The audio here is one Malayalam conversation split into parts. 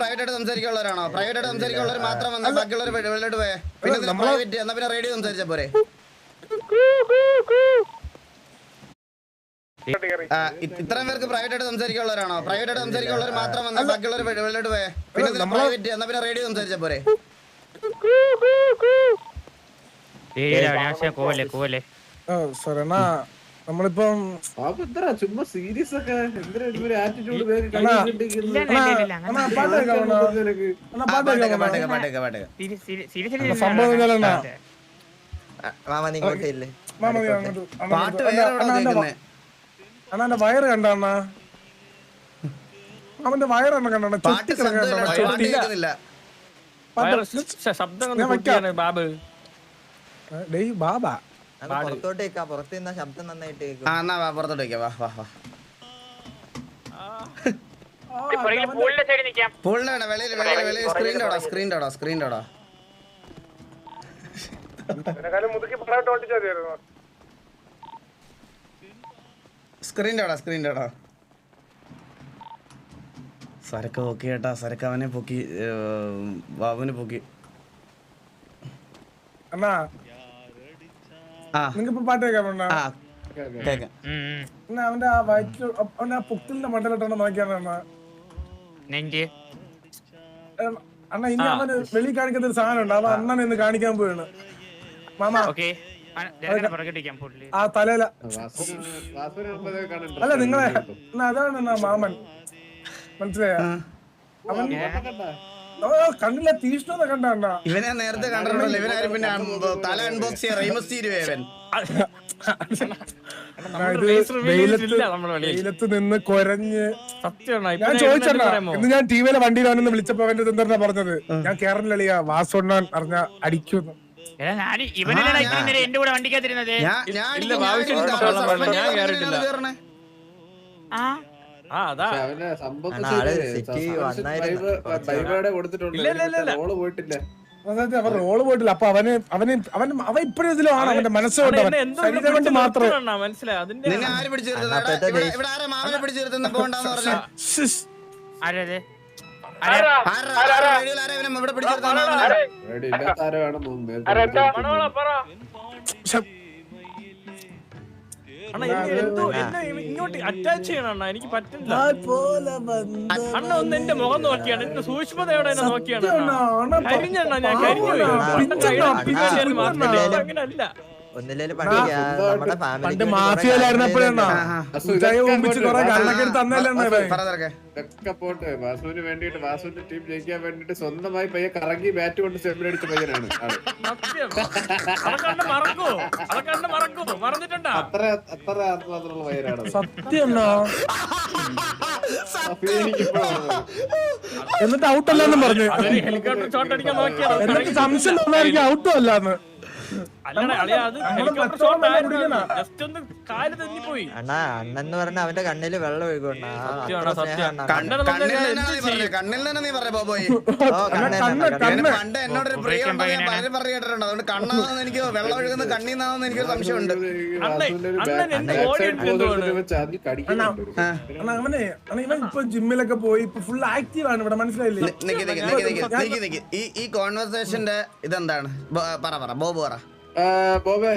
പ്രൈവറ്റ് ആയിട്ട് സംസാരിക്കാനുള്ളവരാണോ പ്രൈവറ്റ് ആയിട്ട് സംസാരിക്കാനുള്ളവർ മാത്രം വന്നാൽ ബാക്കിയുള്ളവർ വെളിയിലോട്ട് പോയേ പിന്നെ പ്രൈവറ്റ് എന്നാ പിന്നെ റേഡിയോ സംസാരിച്ച പോരെ. ഇത്രയും പേർക്ക് പ്രൈവറ്റ് ആയിട്ട് സംസാരിക്കാനുള്ളവരാണോ? പ്രൈവറ്റ് ആയിട്ട് സംസാരിക്കാനുള്ളവർ മാത്രം വന്നാൽ ബാക്കിയുള്ളവർ വെളിയിലോട്ട് പോയെ പിന്നെ പ്രൈവറ്റ് എന്നാ പിന്നെ റേഡിയോ സംസാരിച്ച പോരെ. കോവല്ലേ കോവല്ലേ. നമ്മളിപ്പം പാപ്പ എന്തരാ ചുമ്മാ സീരിയസ് ഒക്കെ എന്തിനാ ഒരു ആറ്റിറ്റ്യൂഡ് അണ്ണാ, അണ്ണാ, ഇല്ല, ഇല്ല, അണ്ണാ, പാട്ട് കേൾക്കാം അണ്ണാ. അണ്ണാ, പാട്ട് പാട്ടേക്ക് കേൾക്കാം പാട്ടേക്ക് അണ്ണാ. പാട്ടേക്ക് പാട്ടേക്ക് അണ്ണാ, അണ്ണാ. മാമ നീ ഇങ്ങോട്ടില്ലേ മാമ നീ അങ്ങോട്ട്. പാട്ട് അങ്ങോട്ട്. വേറെ അണ്ണാ, അണ്ണാ, എന്റെ വ- കേൾക്കുന്നേ അണ്ണാ? എന്റെ വയറ് കണ്ട അണ്ണാ? അവന്റെ വയറെണ്ണ കണ്ട പാട്ട് ശബ്ദമില്ല. ശബ്ദം. ബാബ്. ഡേയ് ബാബ. പുറത്തോട്ട് കേൾക്കാം പുറത്ത് നിന്നാ ശബ്ദം നന്നായിട്ട് കേൾക്കും. ആ എന്നാ വാ പുറത്തോട്ട് വെക്കാം വാ വാ വാ. പൂളിന് വേണം വെളിയിൽ വെളിയിൽ വെളിയിൽ. സ്ക്രീന്റെ അവിടെ സ്ക്രീന്റെ അവിടെ സ്ക്രീന്റെ അവിടെ സ്ക്രീന്റെ അവിടെ സ്ക്രീന്റെ അവിടെ സരക്ക് പൊക്കി കേട്ടാ സരക്ക് അവനെ പൊക്കി ബാബുവിനെ പൊക്കി. അണ്ണാ ഇപ്പൊ പാട്ട് കേൾക്കാം അണ്ണാ ആ. കേക്കാം. അണ്ണാ അവന്റെ ആ വയറ്റിൽ അവന്റെ ആ പുക്കിലിന്റെ മണ്ടലിട്ടാണ് നോക്കിയാണ് അണ്ണാ? അണ്ണാ ഇനി അവന് വെളി കാണിക്കുന്ന ഒരു സാധനം ഉണ്ട്. അവ അണ്ണനെ ഇന്ന് കാണിക്കാൻ പോവാണ്. മാമ. ആ തലയില. അല്ല നിങ്ങളെ അതാണ് അണ്ണാ മാമൻ. മനസ്സിലായ? അവൻ ഓ, തീഷ്ണ കണ്ട ഇവനെ ഞാൻ നേരത്തെ കണ്ടിട്ടുണ്ടല്ലോ. ഇവനാരും പിന്നെ തല അൺബോക്സ് ചെയ്യാൻ റൈമസ് തീരുവേവൻ വെയിലത്ത് നിന്ന് കൊരഞ്ഞ് ഞാൻ ചോദിച്ചണ്ണാ ഇന്ന് ഞാൻ ടിവിയിലെ വണ്ടിയിൽ അവനൊന്ന് വിളിച്ചപ്പോ അവന്റെ എന്താ പറഞ്ഞത്? ഞാൻ കേരളിയ വാസോണ്ണാൻ അറിഞ്ഞ അടിക്കുന്നു ഞാൻ എന്റെ കൂടെ വണ്ടിക്കകത്തിരുന്നത്? പോയിട്ടില്ല. അവൻ റോൾ പോയിട്ടില്ല. അപ്പൊ അവന് അവന് അവൻ അവൻ ഇപ്പോഴും ഇതിലാണ് അവന്റെ മനസ്സുകൊണ്ട് അവൻ. ശരീരം കൊണ്ട് മാത്രമേ മനസ്സിലായി? അണ്ണാ, എനിക്ക് എന്തോ എന്നെ ഇങ്ങോട്ട് അറ്റാച്ച് ചെയ്യണം അണ്ണാ. എനിക്ക് പറ്റുന്നില്ല അണ്ണ ഒന്ന് എന്റെ മുഖം നോക്കിയാണ്. എന്റെ സൂക്ഷ്മതയോടെ എന്നെ നോക്കിയാണ് കരിഞ്ഞണ്ണ ഞാൻ കരിഞ്ഞു പോയി. ഒന്നില്ലേലും നമ്മുടെ പണ്ട് ഇതൊക്കെ പോട്ടെ. വാസുവിന് വേണ്ടിട്ട് വാസുവിന്റെ ടീം ജയിക്കാൻ വേണ്ടിട്ട് സ്വന്തമായി പയ്യെ കറങ്ങി ബാറ്റ് കൊണ്ട് പയ്യനാണ് അണ്ണ മറക്കൂ. മറന്നിട്ടുണ്ടാ? അത്ര അത്ര ആത്മാർത്ഥമുള്ള പയ്യനാണ് സത്യം എന്നിട്ട് ഔട്ട് അല്ലെന്നും പറഞ്ഞു. ഹെലികോപ്റ്റർ ഷോട്ട് അടിക്കാൻ നോക്കിയാണ് എന്നിട്ട് സംശയം തോന്നായിരിക്കും ഔട്ടും അല്ലാന്ന്. അല്ലടാ അളിയാ അത് നമ്മൾ ഷോട്ട് ആയിരുന്നു ജസ്റ്റ് ഒന്ന് കാൽ തെന്നിപ്പോയി. അണ്ണാ അണ്ണൻ എന്ന് പറഞ്ഞ അവന്റെ കണ്ണിൽ വെള്ളം ഒഴുകൊണ്ടാണ്. കണ്ണിൽ തന്നെ നീ പറഞ്ഞേ? ബോബോയ് പ്രിയ പലരും പറഞ്ഞു കേട്ടിട്ടുണ്ട് അതുകൊണ്ട് കണ്ണാണെന്ന് എനിക്ക് വെള്ളം ഒഴുകുന്ന കണ്ണീന്നാണെന്ന് എനിക്കൊരു സംശയമുണ്ട്. അവനെ ഇവൻ ഇപ്പൊ ജിമ്മിലൊക്കെ പോയി ഇപ്പൊ ഫുൾ ആക്റ്റീവ് ആണ് ഇവിടെ മനസ്സിലായില്ലേ? ഈ കോൺവെർസേഷന്റെ ഇതെന്താണ്? പറ പറ ബോബു പറ. ബോബേ.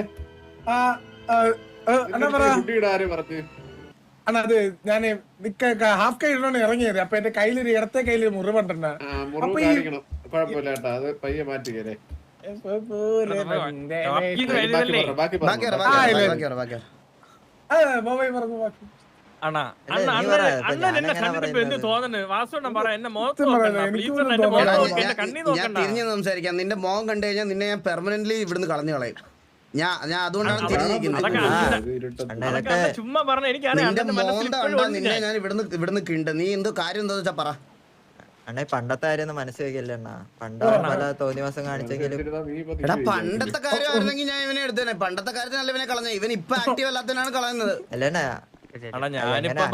അണ്ണാ അത് ഞാൻ ഹാഫ് കൈ ഇടണോണ്ട് ഇറങ്ങിയത്. അപ്പൊ എന്റെ കയ്യിലൊരു ഇടത്തെ കയ്യിൽ മുറിവുണ്ടെണ്ണ ബാക്കി പറഞ്ഞു ബാക്കി. അണ്ണാ. അല്ല, അണ്ണ നീ അണ്ണൻ അണ്ണൻ എന്നെ കണ്ടിട്ട് എന്ത് പറ എന്നെ മുഖത്ത്. ഞാൻ- തിരിഞ്ഞു സംസാരിക്കാം. നിന്റെ മോൻ കണ്ടു കഴിഞ്ഞാൽ നിന്നെ ഞാൻ പെർമനന്റ്ലി ഇവിടുന്ന് കളഞ്ഞു കളയും. ഞാൻ ഞാൻ അതുകൊണ്ടാണ് തിരിഞ്ഞിരിക്കുന്നത്. ചുമ്മാ പറഞ്ഞ നിന്നെ ഞാൻ. ഇവിടുന്ന് ഇവിടുന്ന് കിണ്ട്. നീ എന്തോ കാര്യം എന്താ വെച്ചാ പറ. അണ്ണാ പണ്ടത്തെ കാര്യം ഒന്നും മനസ്സിൽ വെക്കില്ല അണ്ണാ? പണ്ട് പല തോന്നി മാസം കാണിച്ചെങ്കിലും. എടാ പണ്ടത്തെ കാര്യമായിരുന്നെങ്കിൽ ഞാൻ ഇവനെ എടുത്തേനെ. പണ്ടത്തെ കാര്യത്തിനല്ല ഇവനെ കളഞ്ഞ ഇവൻ ഇപ്പൊ ആക്റ്റീവ് അല്ലാത്തതിനാണ് കളയുന്നത്. അല്ലണ്ണാ ഞാനിപ്പോ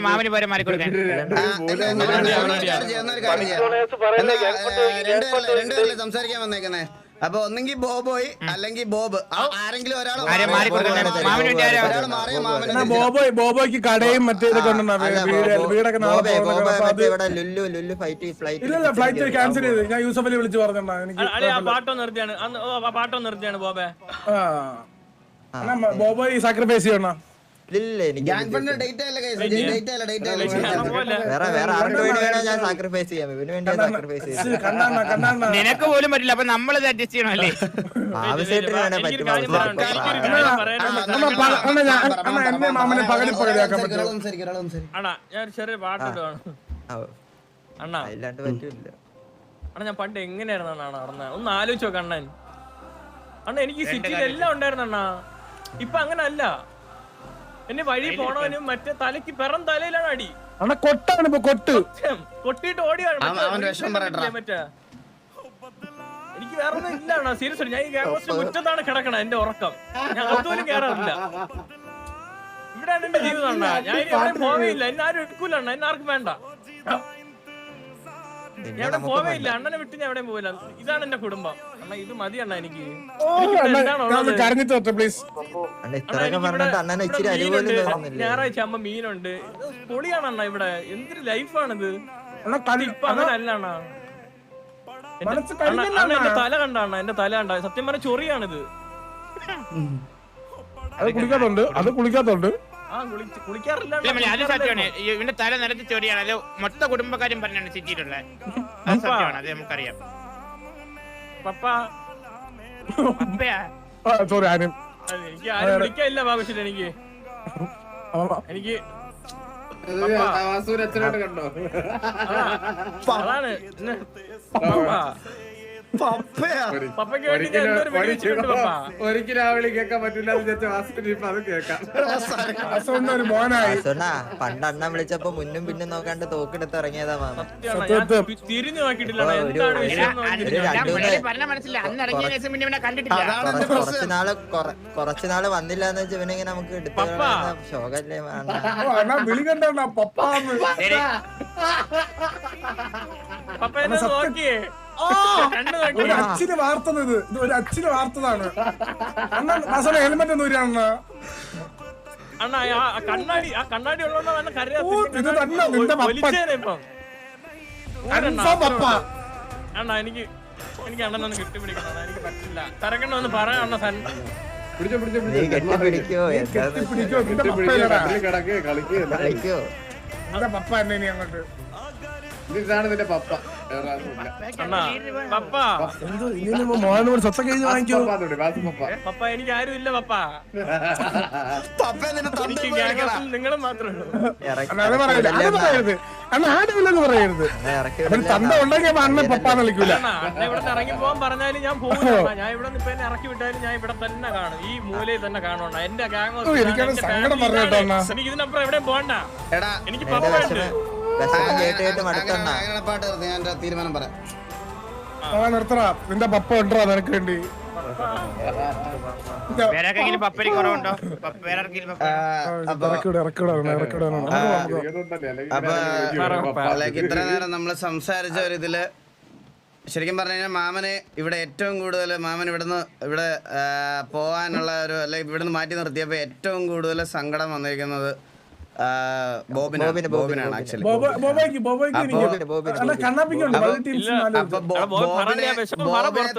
മാമന് പോരെ രണ്ടുപേരും സംസാരിക്കാൻ വന്നേക്കുന്നേ. അപ്പൊ ഒന്നെങ്കിൽ ബോബോയ് അല്ലെങ്കിൽ ബോബ്. ആരെങ്കിലും ഒരാൾ. ബോബോയ് ബോബോയ്ക്ക് കടയും മറ്റേ വീടൊക്കെ ഫ്ലൈറ്റ് ക്യാൻസൽ ചെയ്ത് ഞാൻ യൂസഫലി വിളിച്ച് പറഞ്ഞാ എനിക്ക് അളി ആ പാട്ടോ നിർത്തിയാണ്. പാട്ടോ നിർത്തിയാണ് ബോബേ. ബോബോയ് സാക്രിഫൈസ് ചെയ്യണം ഇല്ല എനിക്ക് ഗ്യാങ് ഫണ്ട് അല്ല guys. ഡേറ്റ് അല്ല ഡേറ്റ് അല്ല. വേറെ വേറെ ആർക്ക് വേണ്ടി ഞാൻ സാക്രിഫൈസ് ചെയ്യാം. ഇവന് വേണ്ടി സാക്രിഫൈസ് ചെയ്യാം. കണ്ടാണ കണ്ടാണ നിനക്ക് പോലും പറ്റില്ല അപ്പൊ നമ്മൾ അഡ്ജസ്റ്റ് ചെയ്യണല്ലേ. അണ്ണാ അണ്ണാ ഞാൻ പറ്റൂല അണ്ണാ പണ്ട് എങ്ങനെയായിരുന്നു അണ്ണാ നടന്നത് ഒന്ന് ആലോചിച്ചോ കണ്ണൻ അണ്ണാ എനിക്ക് സിറ്റിയിൽ എല്ലാം ഉണ്ടായിരുന്നു അണ്ണാ. ഇപ്പൊ അങ്ങനെ അല്ല എന്നെ വഴി പോണവനും മറ്റേ തലക്ക് പിറം തലയിലാണ് അടി. അണ കൊട്ടാണ് ഇപ്പൊ കൊട്ട്. കൊട്ടിട്ട് ഓടിയാണ്. എനിക്ക് വേറെ ഒന്നും ഇല്ല അണ്ണാ സീരിയസ് ഞാൻ ഈ ഗ്യാങ്സിന്റെ മുറ്റത്താണ് കിടക്കണ എന്റെ ഉറക്കം. ഞാൻ അതുപോലും കേറാറില്ല. ഇവിടെയാണ് എന്റെ ജീവിതം അണ്ണാ. ഞാൻ ഇനി എവിടെയും പോവേയില്ല. എന്നെ ആരും എടുക്കൂല അണ്ണാ. എന്നെ ആർക്കും വേണ്ട. ഞാൻ എവിടെ പോവേയില്ല. അണ്ണനെ വിട്ട് ഞാൻ എവിടെയും പോവില്ല. ഇതാണ് എന്റെ കുടുംബം. കരഞ്ഞിട്ട് തൊട്ടെ പ്ലീസ് അണ്ണ അണ്ണാ, ഇത്രയൊക്കെ എനിക്കിവിടെ- പറഞ്ഞിട്ട് അണ്ണനെ ഇച്ചിരി ഇവിടെ അരിപോലും മീനുണ്ട്. തോന്നുന്നില്ല ഞായറാഴ്ച അമ്മ മീനുണ്ട്. പൊളിയാണ് അണ്ണ ഇവിടെ. എന്തൊരു ലൈഫാണിത്? അണ്ണാ കളി ഇപ്പൊ അല്ല അണ്ണാ. എന്റെ- മനസ്സ് അണ്ണാ, അണ്ണാ, തല കണ്ട അണ്ണാ എന്റെ തല കണ്ട. സത്യം പറഞ്ഞ ചൊറിയാണിത്. അത് കുളിക്കാത്തുണ്ട് അത് കുളിക്കാത്തുണ്ട്. ഇവന്റെ തല നിരത്തി ചൊറിയാണ്. അത് മൊത്ത കുടുംബക്കാരും പറഞ്ഞാണ് ചിറ്റിയിട്ടുള്ളത് അത് സത്യമാണ് അത് നമുക്കറിയാം. പപ്പ. അപ്പയാ ആ സോറി ആരും എനിക്ക് ആരും വിളിക്കാനില്ല ബാബുശ്ശേരി എനിക്ക്. എനിക്ക് കണ്ടോ? അതാണ്. ഒരിക്കലും ആ വിളി കേൾക്കാൻ പറ്റില്ല ഒരു മോനായി. പണ്ട് അണ്ണൻ വിളിച്ചപ്പോ മുന്നും പിന്നും നോക്കാണ്ട് തോക്കെടുത്ത് ഇറങ്ങിയതാ മാമ. തിരിഞ്ഞു നോക്കിയിട്ടില്ല. അണ്ണാ. എന്താണ് വിഷയം എന്ന് നോക്കിയിട്ടില്ല. ഒരു രണ്ട് മൂന്ന് പറഞ്ഞ മനസ്സില്ല അന്ന് ഇറങ്ങിയ ശേഷം പിന്നെ കണ്ടിട്ടില്ല. അതാണ് കുറച്ച് കുറച്ച് നാൾ കുറച്ച് നാൾ വന്നില്ല എന്ന് വെച്ചാൽ ഇവനെങ്ങനെ നമുക്ക് എടുത്തു. ശോകല്ലേ വിളി കണ്ടാ പപ്പ നോക്കിയേ. ഒരു അച്ഛന് വാർത്തത് ഇത് ഇത് ഒരു അച്ഛന് വാർത്തതാണ്. അണ്ണാ ഹെൽമെറ്റ് ഒന്നും വരികയാണെന്നാ അണ്ണാ. ആ ആ കണ്ണാടി ആ കണ്ണാടി ഉള്ളതുകൊണ്ടാണ് എന്നെ ഓ, ഇത് തന്നെ നിന്റെ പപ്പൻ. കരയാത്തിരിച്ചേനെ ഇപ്പം. കൺഫേം പപ്പ. അണ്ണാ എനിക്ക് എനിക്ക് അണ്ണനൊന്ന് കെട്ടിപ്പിടിക്കണം. അണ്ണാ. എനിക്ക് പറ്റില്ല. തിരക്കണമെന്ന് പറയാം അണ്ണ സൻ പിടിച്ചോ പിടിച്ചോ നീ പിടിച്ചോ. കെട്ടിപ്പിടിക്കോ എന്താന്ന് പിടിക്കോ നിന്റെ പിടിച്ച് പിടിച്ച് പപ്പയല്ലടാ കട്ടിലിൽ കിടക്ക് കളിക്കുക കളിക്കോ നിന്റെ പപ്പ എന്നെ ഇനി അങ്ങോട്ട്. ഇതാണ് നിന്റെ പപ്പ. മോഹനോട് സ്വത്തൊക്കെ എഴുതി വാങ്ങിക്കോ? പപ്പ എനിക്ക് ആരും ഇല്ല പപ്പ. പപ്പ നിന്റെ തന്ത എനിക്ക് പോയി നിങ്ങളും. മാത്രമേ ഉള്ളൂ. അണ്ണാ അത് പറയരുത് അത് പറയരുത്. അണ്ണാ ആരുമില്ലെന്ന് പറയരുത്. ഇറക്കി അവന് തന്ത ഉണ്ടെങ്കിൽ അണ്ണൻ പപ്പാന്ന് വിളിക്കൂല. അണ്ണാ അണ്ണ ഇവിടെ ഇറങ്ങി പോകാൻ പറഞ്ഞാലും ഞാൻ പോകില്ല ഞാൻ ഇവിടെ ഇപ്പൊ എന്നെ ഇറക്കി വിട്ടാലും ഞാൻ ഇവിടെ തന്നെ കാണും. ഈ മൂലയിൽ തന്നെ കാണണം എന്റെ ഗാങ് ഓ, എനിക്കത് സങ്കടം പറഞ്ഞു കേട്ടോ, അണ്ണാ. എനിക്ക് ഇതിനപ്പുറം എവിടെയും പോകണ്ട. എടാ എനിക്ക് പപ്പ ഉണ്ട് പാട്ട് നിർത്തി ഞാൻ എന്റെ തീരുമാനം പറയാം. ആ നിർത്തടാ. നിന്റെ പപ്പ ഉണ്ടോ നിനക്ക് വേണ്ടി? വേറെ ആർക്കെങ്കിലും പപ്പരി കുറവുണ്ടോ വേറെ അപ്പൊ ഇത്ര നേരം നമ്മൾ സംസാരിച്ച ഒരു ഇതിൽ ശരിക്കും പറഞ്ഞു കഴിഞ്ഞാൽ മാമന് ഇവിടെ ഏറ്റവും കൂടുതൽ മാമൻ ഇവിടുന്ന് ഇവിടെ പോകാനുള്ള പോവാനുള്ള ഒരു അല്ലെങ്കിൽ ഇവിടുന്ന് മാറ്റി നിർത്തിയപ്പോൾ ഏറ്റവും കൂടുതൽ സങ്കടം വന്നിരിക്കുന്നത് ബോബിനാണ്. ബോബിനാണ് ആക്ച്വലി ബോബിന്.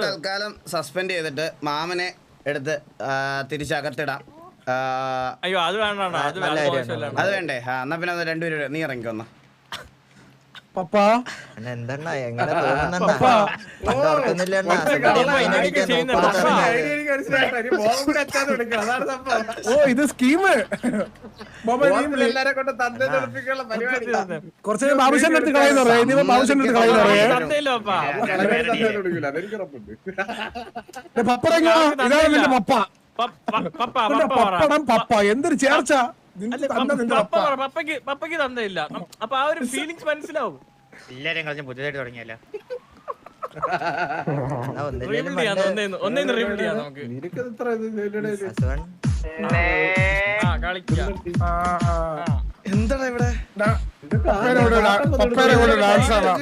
തൽക്കാലം സസ്പെൻഡ് ചെയ്തിട്ട് മാമനെ എടുത്ത് തിരിച്ചകത്തിടാം. അയ്യോ അത് വേണ്ട അണ്ണാ. അത് വേണ്ടേ? എന്നാ പിന്നെ രണ്ടുപേരും നീ ഇറങ്ങിക്കൊന്ന പപ്പ. അണ്ണ എന്തെണ്ണ എങ്ങനെ തോന്നുന്നുണ്ടാ. ഓ ഇത് സ്കീമ്. കുറച്ച് ബാബുശന്റെ അടുത്ത് കളയുന്ന പറയാ ഇനി ബാബുശന്റെ അടുത്ത് കളയുന്ന പറയാ തന്നേല്ലോ പപ്പ കളവേ തന്നെ വിളിക്കൂല അതെനിക്ക് ഉറപ്പുണ്ട്. പപ്പടങ്ങ. ഇതാണ് നിന്റെ പപ്പ. പപ്പടം പപ്പ. എന്തൊരു ചേർച്ച. പപ്പയ്ക്ക് പപ്പയ്ക്ക് തന്നയില്ല. അപ്പൊ ആ ഒരു ഫീലിങ്സ് മനസ്സിലാവും. എല്ലാരും കളഞ്ഞ് പുതിയതായിട്ട് തുടങ്ങിയല്ല. എന്താടാ ഇവിടെ? ഡാൻസ് ആണോ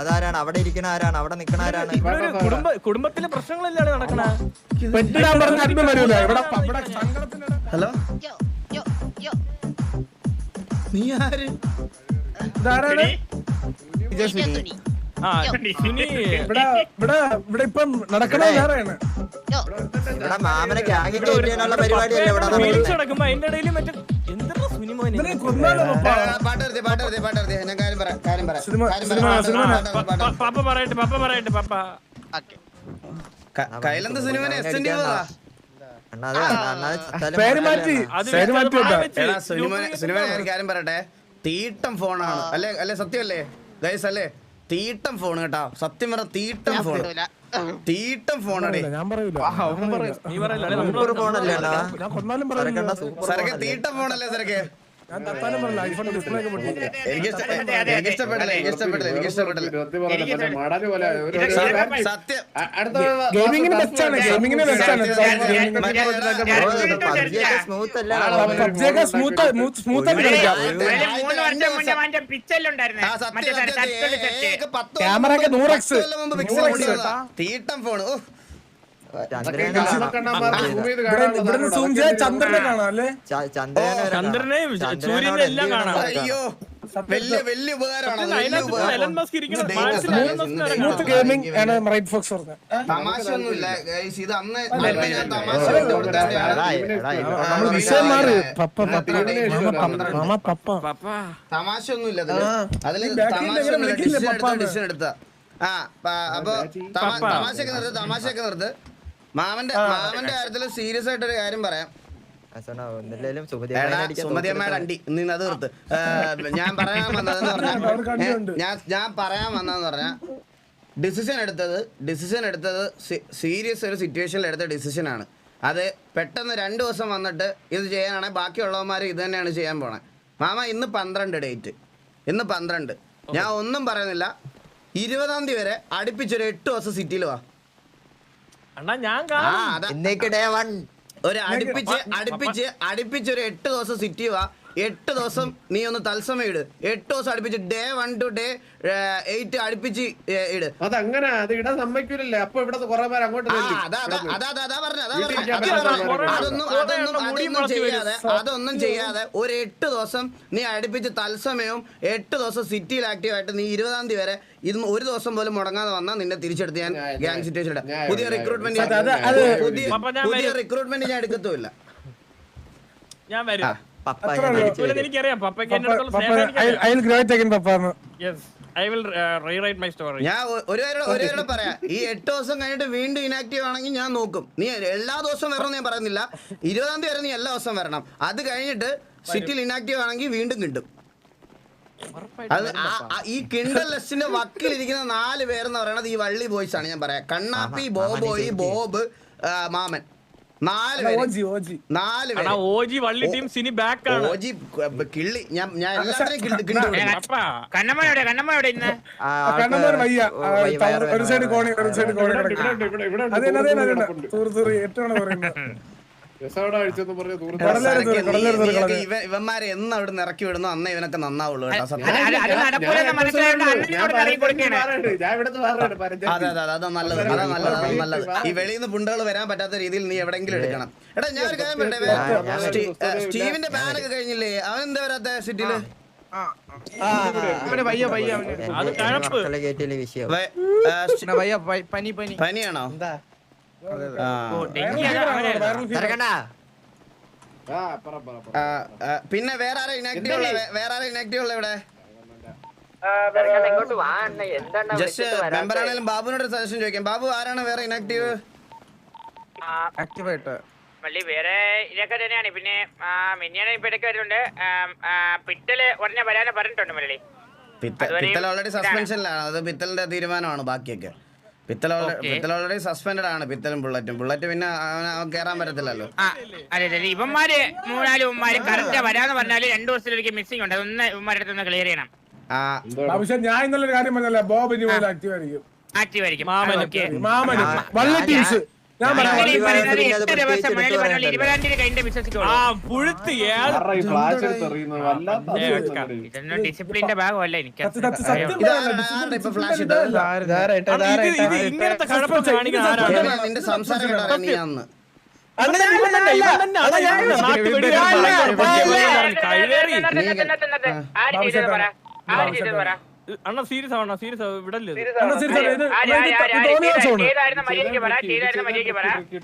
അതാരാണ്? അവിടെ ഇരിക്കണ ആരാണ്? അവിടെ നിക്കണ ആരാണ്? കുടുംബ കുടുംബത്തിലെ പ്രശ്നങ്ങളല്ലാണ് നടക്കണ? ഹലോ. നീ ആര്? ഇതാരാണ്? മാമനെ ഗ്യാങ് കയറ്റാനുള്ള പരിപാടിയല്ലേ ഇവിടെ പപ്പ പറയട്ടെ പപ്പ പറയട്ടെ പപ്പ കയ്യിലെന്ത് സിനിമനെ? ചെയ്തതാ അണ്ണാ അണ്ണാ പേര് മാറ്റി പേര് മാറ്റി സിനിമനെ സിനിമനെ കാര്യം പറയട്ടെ? തീട്ടം ഫോണാണ്. അല്ലേ അല്ലെ സത്യമല്ലേ ഗൈസ് അല്ലേ? തീട്ടം ഫോൺ കേട്ടോ. സത്യം പറ തീട്ടം ഫോൺ തീട്ടം ഫോണടേ. സരക്കെ തീട്ടം ഫോണല്ലേ സരക്കെ? ഞാൻ തത്താനും പറയില്ല ഐഫോൺ ഡിസ്പ്ലേ ഒക്കെ പൊട്ടി ഗെയിമിങ്ങിന് ബെസ്റ്റ് ആണ് ഗെയിമിങ്ങിന് ബെസ്റ്റ് ആണ് പബ്ജിയൊക്കെ സ്മൂത്ത് സ്മൂത്ത് ആയിട്ട് കളിക്കാം ക്യാമറ ഒക്കെ നൂറ്. കൊണ്ടുവന്നതാ. തീട്ടം ഫോൺ ചന്ദ്രനെ കാണാം. അല്ലേ? ചന്ദ്രനെ ചന്ദ്രനെയും സൂര്യനെ എല്ലാം കാണാം. അയ്യോ വലിയ വലിയ ഉപകാരമാണ്. മസ്ക് ഇരിക്കുന്ന ഇത് എലൻ മസ്ക് സ്മൂത്ത് ഗെയിമിംഗ് ആണ് റൈറ്റ് ഫോക്സ് പറഞ്ഞത്. തമാശയൊന്നുമില്ല. guys. ഇത് അന്ന് ഞാൻ തമാശ പപ്പ പപ്പ. അതിൽ. ഡിസിഷൻ എടുത്ത ആ അപ്പൊ. തമാശയൊക്കെ നിർത്ത് തമാശയൊക്കെ നിർത്ത് മാമന്റെ മാമന്റെ കാര്യത്തിൽ സീരിയസ് ആയിട്ട് ഒരു കാര്യം പറയാം. സുമതിയമ്മയുടെ അണ്ടി. നിന്ന് അത് നിർത്ത്. ഞാൻ പറയാൻ വന്നതെന്ന് പറഞ്ഞാൽ ഞാൻ ഞാൻ പറയാൻ വന്നതെന്ന് പറഞ്ഞാൽ ഡിസിഷൻ എടുത്തത് ഡിസിഷൻ എടുത്തത് സീരിയസ് ഒരു സിറ്റുവേഷനിൽ എടുത്ത ഡിസിഷനാണ് അത് പെട്ടെന്ന് രണ്ട് ദിവസം വന്നിട്ട് ഇത് ചെയ്യാനാണെങ്കിൽ ബാക്കിയുള്ളവന്മാർ ഇത് തന്നെയാണ് ചെയ്യാൻ പോണേ. മാമ ഇന്ന് പന്ത്രണ്ട് ഡേറ്റ്. ഇന്ന് പന്ത്രണ്ട്. ഞാൻ ഒന്നും പറയുന്നില്ല. ഇരുപതാം തീയതി വരെ അടുപ്പിച്ചൊരു എട്ട് ദിവസം സിറ്റിയിൽ വാ. അണ്ണാ ഞാൻ ആ കാണും ഇന്നേക്ക് ഡേ വൺ ഒരു അടുപ്പിച്ച് അടുപ്പിച്ച് അടുപ്പിച്ച് ഒരു എട്ട് ദിവസം സിറ്റി വാ. എട്ട് ദിവസം നീ ഒന്ന് തത്സമയം ഇട്. എട്ട് ദിവസം അടുപ്പിച്ച് day one to day eight അടുപ്പിച്ച് ഇട്. അതങ്ങനെ അത് ഇടാൻ സമ്മതിക്കൂലല്ലേ? അപ്പൊ ഇവിടെ കുറെ പേര് അങ്ങോട്ട്. അതൊന്നും അതൊന്നും ചെയ്യാതെ അതൊന്നും ചെയ്യാതെ ഒരു എട്ട് ദിവസം നീ അടുപ്പിച്ച് തത്സമയവും എട്ട് ദിവസം സിറ്റിയിൽ ആക്റ്റീവ് ആയിട്ട് നീ ഇരുപതാം തീയതി വരെ ഇത് ഒരു ദിവസം പോലും മുടങ്ങാതെ വന്നാൽ നിന്നെ തിരിച്ചെടുത്ത് ഞാൻ ഗ്യാങ് സിറ്റുവേഷൻ ഇടാം. പുതിയ റിക്രൂട്ട്മെന്റ് അത് അത് അത്. പുതിയ. റിക്രൂട്ട്മെന്റ് ഞാൻ എടുക്കത്തുമില്ല. ഞാൻ വരും. പപ്പ ഞാൻ അടിച്ചു എനിക്കറിയാം. പപ്പയ്ക്ക് അടുത്തുള്ള സ്നേഹം എനിക്കറിയാം. ഒ- ഒരു കാര്യം ഒരു കാര്യം പറയാം. ഈ എട്ട് ദിവസം കഴിഞ്ഞിട്ട് വീണ്ടും ഇനാക്റ്റീവ് ആണെങ്കിൽ ഞാൻ നോക്കും. നീ എല്ലാ ദിവസവും വരണം ഞാൻ പറയുന്നില്ല. ഇരുപതാം തീയതി വരെ നീ എല്ലാ ദിവസവും വരണം. അത് കഴിഞ്ഞിട്ട് സിറ്റിയിൽ ഇനാക്റ്റീവ് ആണെങ്കിൽ വീണ്ടും കിട്ടും അത് ആ- ആ- ഈ കിണ്ടൽ ലെസ്റ്റിന്റെ വക്കിലിരിക്കുന്ന നാല് പേരെന്ന് പറയുന്നത് ഈ വള്ളി ബോയ്സ് ആണ് ഞാൻ പറയാം. കണ്ണാപ്പി ബോബോയി ബോബ് ആ, മാമൻ. ഓജി ഓജി. നാല് അണ്ണാ പേര്. ഓജി വള്ളി ടീം സിനി ബാക്ക് ആണ്. ഓജി കിള്ളി. ഞാൻ ഞാൻ എല്ലാത്തിനെയും കിണ്ടി കിണ്ടി വിടും. പപ്പ കണ്ണമ്മ എവിടെ കണ്ണമ്മ എവിടെ ഇന്ന്? കണ്ണന്മാർ വയ്യ. ഒരു സൈഡ് കോണി ഒരു സൈഡ് കോണി. അതെ അതെ അതെ കിടപ്പുണ്ട്. തൂറ് ഏറ്റവും പറയുന്നത്. ഇവന്മാരെ എന്ന് അവിടെ ഇറക്കി വിടുന്നു അന്ന ഇവനൊക്കെ നന്നാവുള്ളൂ അത് അത് നല്ലത് അതാ നല്ലത് അതാ നല്ലത് ഈ വെളിയിൽ നിന്ന് പുണ്ടകൾ വരാൻ പറ്റാത്ത രീതിയിൽ നീ എവിടെങ്കിലും എടുക്കണം എടാ ഞാൻ ഒരു കാര്യം പറയട്ടെ സ്റ്റീവിന്റെ ബാനൊക്കെ കഴിഞ്ഞില്ലേ അവൻ എന്താ വരാത്ത സിറ്റിയിൽ പനിയാണോ പിന്നെ വേറെ ആരാ? ഇനാക്റ്റീവ് ഉള്ള? വേറെ ആരാ ഇനാക്റ്റീവ് ഉള്ള ഇവിടെ? ജസ്റ്റ് മെമ്പർ ആണെങ്കിലും ബാബുവിനോട് സജഷൻ ചോദിക്കാം. ബാബു ആരാണ് വേറെ ഇനാക്റ്റീവ് ആക്റ്റീവായിട്ട്. മല്ലി വേറെ ഇതൊക്കെ തന്നെയാണ്. പിന്നെ മിന്നിയാണ് ഇപ്പൊ ഇടയ്ക്ക് വരുന്നുണ്ട്. പിറ്റൽ ഉടനെ വരാനെ പറഞ്ഞിട്ടുണ്ട് മല്ലി. പിത്തൽ ഓൾറെഡി. സസ്പെൻഷനിലാണ് അത് പിത്തലിന്റെ തീരുമാനമാണ് ബാക്കിയൊക്കെ. പിത്തൽ. പിത്തൽ ഓൾറെഡി സസ്പെൻഡഡ് ആണ് പിത്തലും ബുള്ളറ്റും. ബുള്ളറ്റ് പിന്നെ കേറാൻ കയറാൻ പറ്റത്തില്ലല്ലോ. ആ അതെ അതെ ഇവന്മാര് മൂന്നാൽ ഇവന്മാര് കറക്റ്റ് വരാന്ന് പറഞ്ഞാൽ രണ്ടു ദിവസത്തിലൊരിക്കൽ മിസ്സിംഗ് ഉണ്ട്. അതൊന്ന് ഇവന്മാരുടെ അടുത്ത് ഒന്ന് ക്ലിയർ ചെയ്യണം. പക്ഷെ ഞാൻ ഇന്നലെ കാര്യം പറഞ്ഞല്ലേ ബോബ് ഇനി ആക്റ്റീവ് ആയിരിക്കും. ആക്റ്റീവ് ആയിരിക്കും. മാമന്. ഓക്കെ. മാമന്. വള്ള ടീംസ് ഡിസിപ്ലിന്റെ ഭാഗമല്ല എനിക്ക് ഇങ്ങനത്തെ കാണിക്കുന്ന സംസാരം ആര് ചെയ്തത് പറ ആര് ചെയ്തത് പറ അണ്ണ സീരിയസ് ആണ് സീരിയസ് വിടല്ലേ